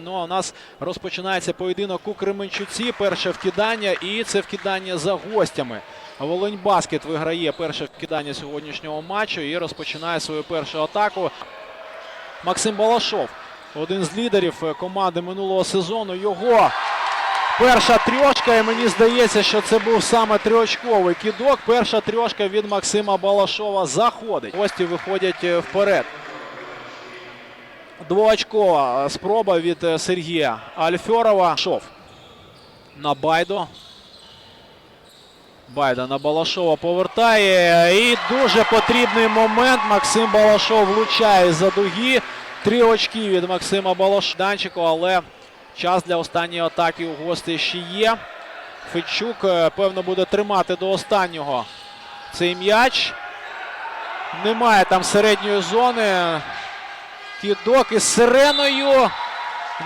Ну, а у нас розпочинається поєдинок у Кременчуці. Перше вкидання, і це вкидання за гостями. Волинь Баскет виграє перше вкидання сьогоднішнього матчу і розпочинає свою першу атаку. Максим Балашов, один з лідерів е, команди минулого сезону. Його перша трьошка, і мені здається, що це був саме трьошковий кидок. Перша трьошка від Максима Балашова заходить. Гості виходять е, вперед. Двоочкова спроба від е, Сергія Альфьорова. Шов на Байдо. Байда на Балашова повертає. І дуже потрібний момент. Максим Балашов влучає за дуги. Три очки від Максима Балашова. Данчику, але час для останньої атаки у гостей ще є. Федчук, е, певно, буде тримати до останнього цей м'яч. Немає там середньої зони. Кідок із сиреною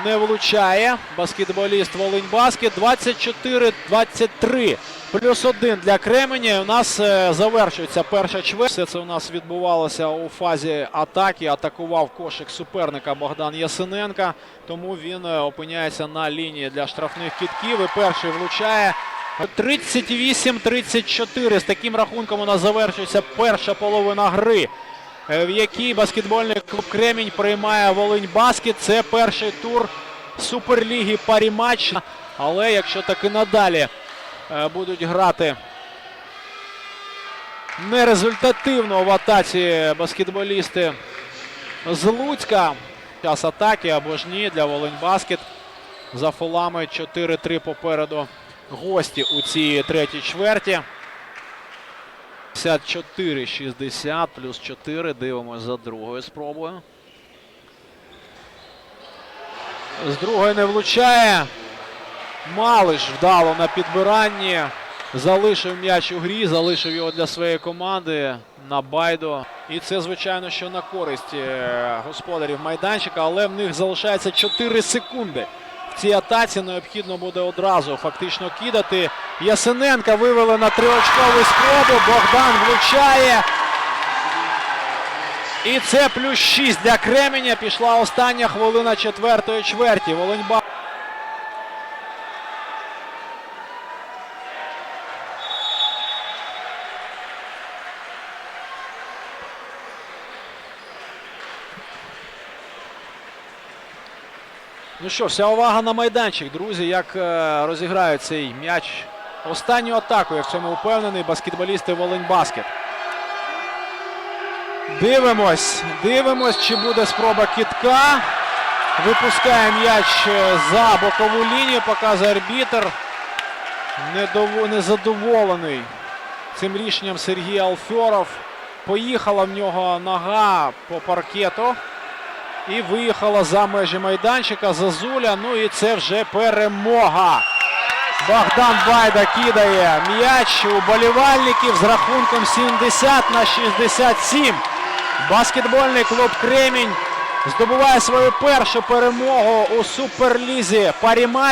не влучає. Баскетболіст Волинь Баскет. 24-23. Плюс один для Кременя. У нас е, завершується перша чверть. Все це у нас відбувалося у фазі атаки. Атакував кошик суперника Богдан Ясиненка. Тому він е, опиняється на лінії для штрафних кітків. І перший влучає. 38-34. З таким рахунком у нас завершується перша половина гри в якій баскетбольний клуб Кремінь приймає Волинь Баскет. Це перший тур Суперліги Парі-матч. Але якщо таки надалі е, будуть грати нерезультативно в атаці баскетболісти з Луцька. Час атаки або ж ні для Волинь Баскет. За фолами 4-3 попереду гості у цій третій чверті. 54-60 плюс 4. Дивимось за другою спробою. З другої не влучає. Малиш вдало на підбиранні. Залишив м'яч у грі, залишив його для своєї команди на Байдо. І це, звичайно, що на користь е, господарів майданчика, але в них залишається 4 секунди. В цій атаці необхідно буде одразу фактично кидати. Ясиненка вивели на триочкову спробу. Богдан влучає. І це плюс 6 для Кременя. Пішла остання хвилина четвертої чверті. Волиньба. Ну що, вся увага на майданчик, друзі, як е, розіграють цей м'яч. Останню атаку, я в цьому впевнений, баскетболісти Волинь Баскет. Дивимось, дивимось, чи буде спроба кітка. Випускає м'яч е, за бокову лінію, показує арбітр. Недово- Незадоволений цим рішенням Сергій Алфьоров. Поїхала в нього нога по паркету. І виїхала за межі майданчика Зазуля. Ну і це вже перемога. Богдан Байда кидає м'яч у болівальників з рахунком 70 на 67. Баскетбольний клуб Кремінь здобуває свою першу перемогу у суперлізі Парімай.